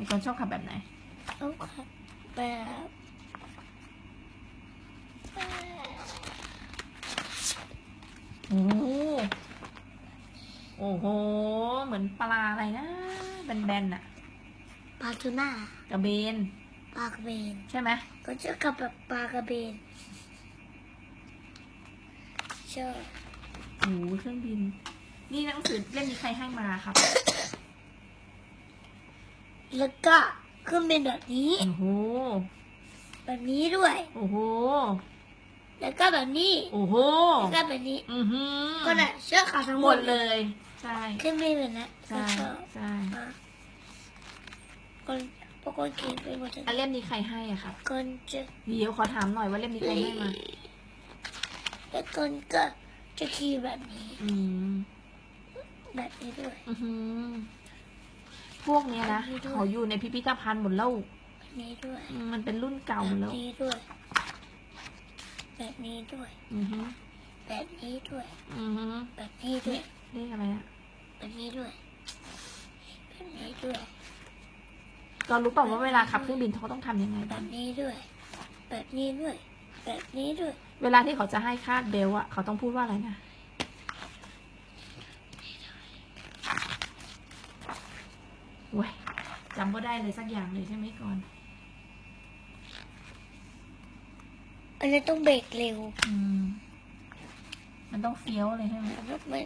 มีคนชอบขับแบบไหนต้องขับแบบแบบโอ้โหโอ้โห เหมือนปลาอะไรนะแบนๆอะปลาทูน่ากระเบนปลากระเบน ใช่ไหมก็จะขับแบบปลากระเบนชอบโอ้โหเครื่องบิน นี่หนังสือเล่มนี้ใครให้มาครับ แล้วก็เครื่องบินแบบนี้ โอ้โห แบบนี้ด้วย โอ้โห แล้วก็แบบนี้ โอ้โห แล้วก็แบบนี้ อือหือก็น่ะเชือกขาดทั้งหหมมดดเลยใช่เครื่องบินแบบนั้นก็ใช่ชอบใช่อะคนพวกคนเก่งไปหมดเลยอันเล่มนี้ใครให้อะครับ คนจะเดี๋ยวขอถามหน่อยว่าเล่มนี้ใครให้มา แล้วคนก็จะขี่แบบนี้ อืม แบบนี้ด้วย อือหือ พวกเนี้ยนะมีด้วย เขาอยู่ในพิพิธภัณฑ์หมดแล้วแบบนี้ด้วยอืมมันเป็นรุ่นเก่าหมดแบแล้บวนี้ด้วย แบบนี้ด้วย อือหือแบบนี้ด้วย อือหือแบบนี้ด้วย เรียกอะไรอะแบบนี้ด้วย แบบนี้ด้วย เรารู้เปล่าว่าเวลาขับเครื่องบินเขาต้องทำยังไงแบบ้างบนี้ด้วย แบบนี้ด้วย แบบนี้ด้วย เวลาที่เขาจะให้คาดเบลต์อะเขาต้องพูดว่าอะไรนะ เว้ยจำก็ได้เลยสักอย่างเลยใช่ไหมก่อน อันนี้ต้องเบรกเร็วอืม มันต้องเฟี้ยวเลยใช่ไหมแบบไม่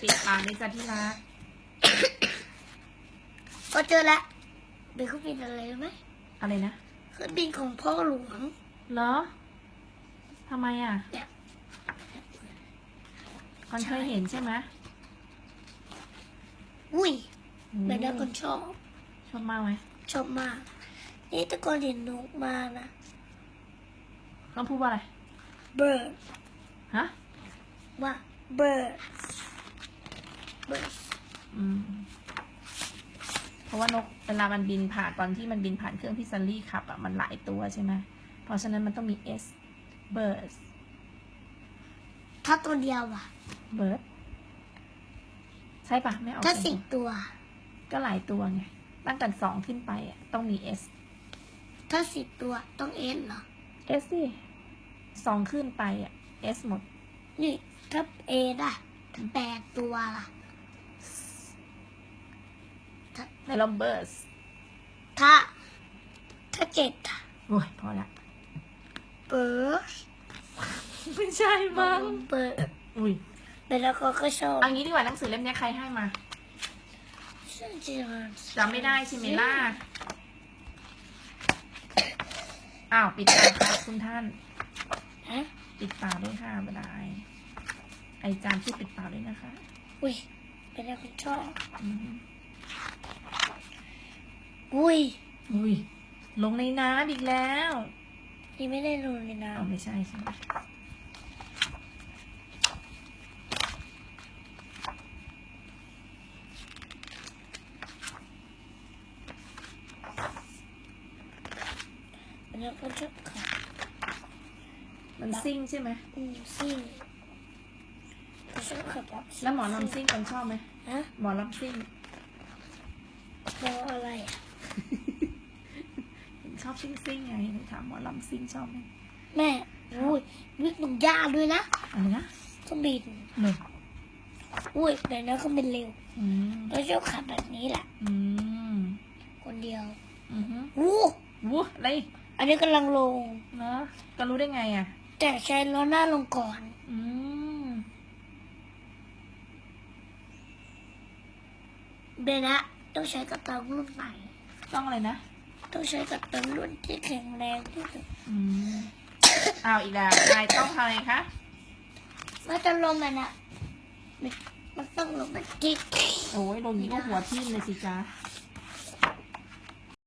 ปิดปากเลยจ้ะที่รักก็เจอละเป็นเครื่องบินอะไรรู้ไหมอะไรนะเครื่องบินของพ่อหลวงเหรอทำไมอะเนี่ยคอนเคยเห็นใช่ไหม อุ้ยโอ้เป็นนักคนชอบ ชอบมากไหมชอบมาก นี่ตะกอนเห็นนกมานะต้องพูดว่าอะไร bird ฮะ ว่า bird bird อืม เพราะว่านกเวลามันบินผ่านตอนที่มันบินผ่านเครื่องที่ซันลี่ขับอะมันหลายตัวใช่ไหมเพราะฉะนั้นมันต้องมี S birds ถ้าตัวเดียวอะ bird ใช่ปะไม่เอาถ้าเป็นสิบตัวตัว ก็หลายตัวไง ตั้งแต่สองขึ้นไปอะต้องมี S ถ้าสิบตัวต้องเอ็นเหรอ S สิสองขึ้นไปอะ S หมด นี่ถ้าเอได้ถ้าแปดตัวล่ะในลอมเบิร์สถ้า ถ้าเจ็ดอะโอ้ยพอละ bird ไม่ใช่มั้ง bird อุ้ย เป็นแล้วก็ก็ชอบเอางี้ดีกว่าหนังสือเล่มเนี้ยใครให้มาจำไม่ได้ใช่ไหมล่ะอ้าว ปิดตาค่ะคุณท่านฮะปิดปากด้วยค่ะเวลาไอไอจามช่วยปิดปากด้วยนะคะ อุ้ยเป็นแล้วก็ชอบอืมอุ้ยอุ้ยลงในน้ำอีกแล้วนี่ไม่ได้ลงในน้เอาไม่ใช่ใช่ไหมำเป็น แล้วก็ชอบขับมันซิ่งใช่ไหมอืมซิ่งก็ชอบขับแบบแล้วหมอลำซิ่งกันชอบไหมฮะหมอลำซิ่งหมออะไรอะชอบซิ่งซิ่งไงถามหมอลำซิ่งชอบไหมแม่อุ้ยวิ่งลงหญ้าด้วยนะอะไรนะเครื่องบินหนึ่งอุ้ยเดี๋ยวนะเครื่องบินเร็วแล้วชอบขับแบบนี้แหละคนเดียว อือฮึอู้วู้อะไร อันนี้กำลังลง เนาะก็รู้ได้ไงอะ แต่ใช้ล้อหน้าลงก่อน อืมเบนะต้องใช้กระตังรุ่นใหม่ ต้องอะไรนะ ต้องใช้กระตังรุ่นที่แข็งแรงที่สุดอืมอ้าวอีกแล้วนายต้องทำอะไรคะมันจะลงมันอะมันมันต้องลงมันจิ๊กโอ้ยลงนี้ก็หัวทิ่มเลยสิจ๊ะ